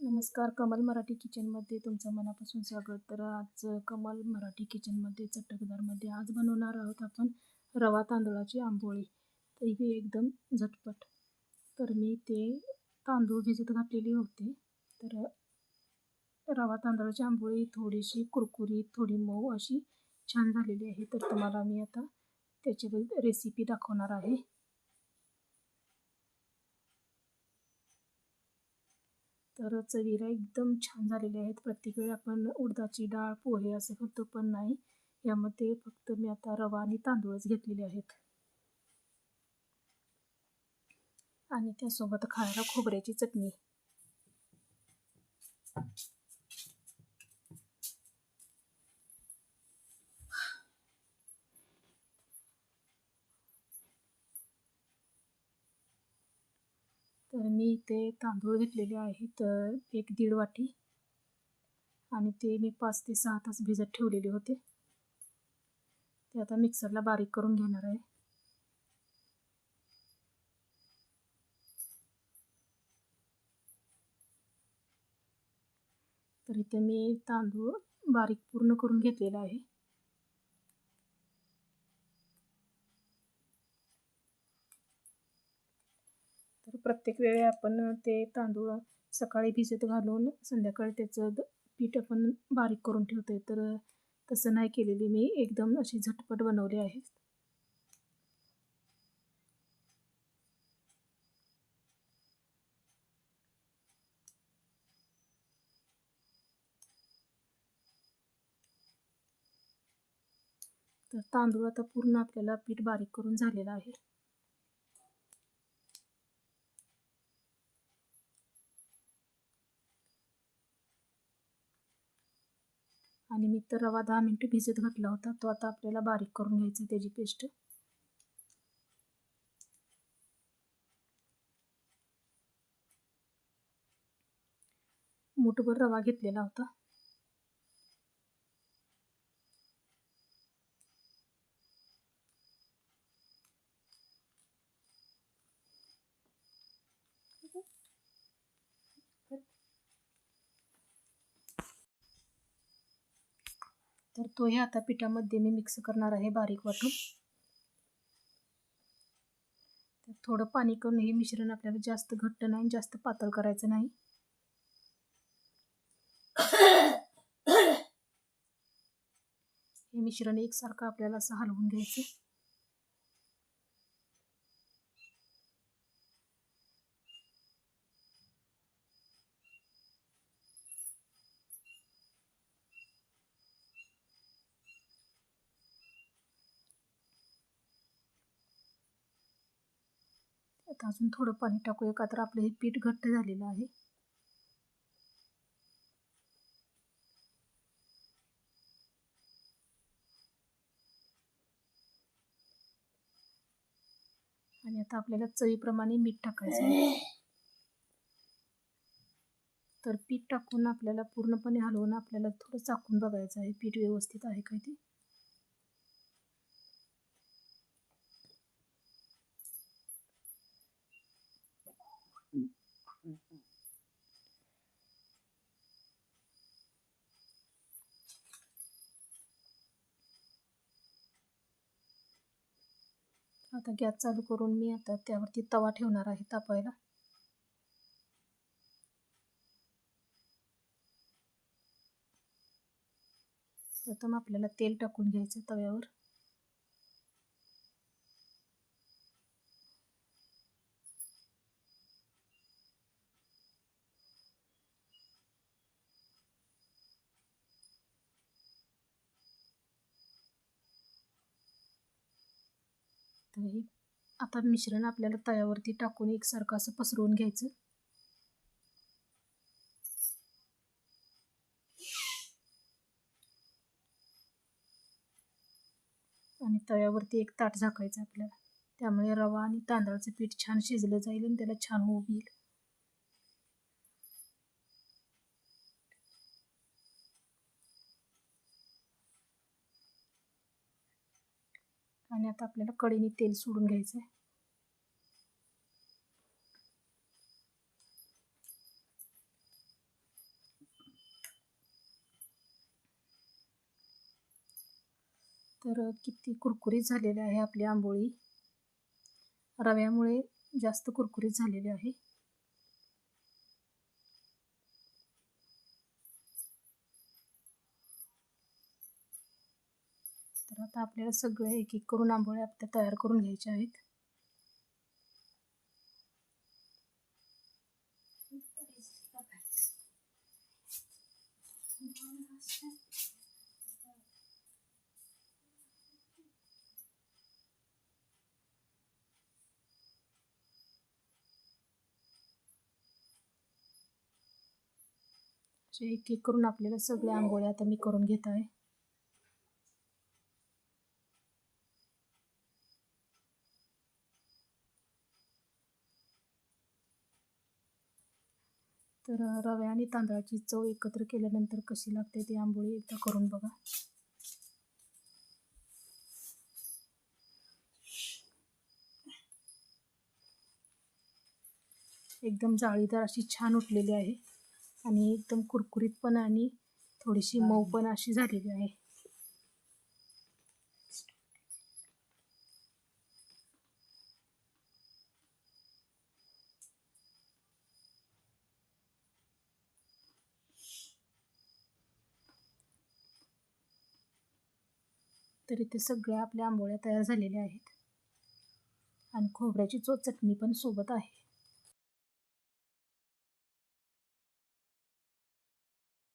नमस्कार कमल मराठी किचनमध्ये तुमचं मनापासून स्वागत. तर आज कमल मराठी किचनमध्ये चटकदारमध्ये आज बनवणार आहोत आपण रवा तांदूळाची आंबोळी. तर ही एकदम झटपट. तर मी ते तांदूळ भिजत घातलेले होते. तर रवा तांदळाची आंबोळी थोडीशी कुरकुरीत थोडी मऊ अशी छान झालेली आहे. तर तुम्हाला मी आता त्याची रेसिपी दाखवणार आहे. तर चवीला एकदम छान झालेले आहेत. प्रत्येक वेळी आपण उडदाची डाळ पोहे असं करतो पण नाही. यामध्ये फक्त मी आता रवा आणि तांदूळच घेतलेले आहेत. आणि त्यासोबत खायला खोबऱ्याची चटणी. तर मी ते तांदूळ घेतलेले आहेत एक दीड वाटी. आणि ते मी पाच ते सहा तास भिजत ठेवलेले होते. ते आता मिक्सरला बारीक करून घेणार आहे. तर इथे मी तांदूळ बारीक पूर्ण करून घेतलेला आहे. प्रत्येक वेळी आपण ते तांदूळ सकाळी भिजत घालून संध्याकाळी त्याचं पीठ आपण बारीक करून ठेवतो आहे तर तसं नाही केलेली मी. एकदम अशी झटपट बनवली आहे. तर तांदूळ आता पूर्ण आपल्याला पीठ बारीक करून झालेलं आहे. आणि मी तर रवा दहा मिनटं भिजत घातला होता. तो आता आपल्याला बारीक करून घ्यायचा त्याची पेस्ट. मुठभर रवा घेतलेला होता. तर तोही आता पिठामध्ये मी मिक्स करणार आहे बारीक वाटून. तर थोडं पाणी करून हे मिश्रण आपल्याला जास्त घट्ट नाही जास्त पातळ करायचं नाही. हे मिश्रण एकसारखं आपल्याला असं हलवून घ्यायचं. आता अजून थोडं पाणी टाकूया का तर आपलं हे पीठ घट्ट झालेलं आहे. आणि आता आपल्याला चवीप्रमाणे मीठ टाकायचं आहे. तर पीठ टाकून आपल्याला पूर्णपणे हलवून आपल्याला थोडं चाकून बघायचं आहे. पीठ व्यवस्थित आहे काय ते? आता गॅस चालू करून मी आता त्यावरती तवा ठेवणार आहे तापायला. प्रथम आपल्याला तेल टाकून घ्यायचं तव्यावर. तर हे आता मिश्रण आपल्याला तव्यावरती टाकून एकसारखं असं पसरवून घ्यायचं. आणि तव्यावरती एक ताट झाकायचं आपल्याला. त्यामुळे रवा आणि तांदळाचं पीठ छान शिजलं जाईल आणि त्याला छान उब आणि आता आपल्याला कढीने तेल सोडून घ्यायचं आहे तर किती कुरकुरीत झालेले आहे आपली आंबोळी. रव्यामुळे जास्त कुरकुरीत झालेली आहे. तर आता आपल्याला सगळे एक एक करून आंबोळ्या आपल्या तयार करून घ्यायच्या आहेत. एक एक करून आपल्याला सगळ्या आंबोळ्या आता मी करून घेत आहे. तर रव्या आणि तांदळाची चव एकत्र केल्यानंतर कशी लागते ती आंबोळी एकदा करून बघा. एकदम जाळीदार अशी छान उठलेली आहे आणि एकदम कुरकुरीत पण आणि थोडीशी मऊ पण अशी झालेली आहे. तर इथे सगळ्या आपल्या आंबोळ्या तयार झालेल्या आहेत. आणि खोबऱ्याची चो चटणी पण सोबत आहे.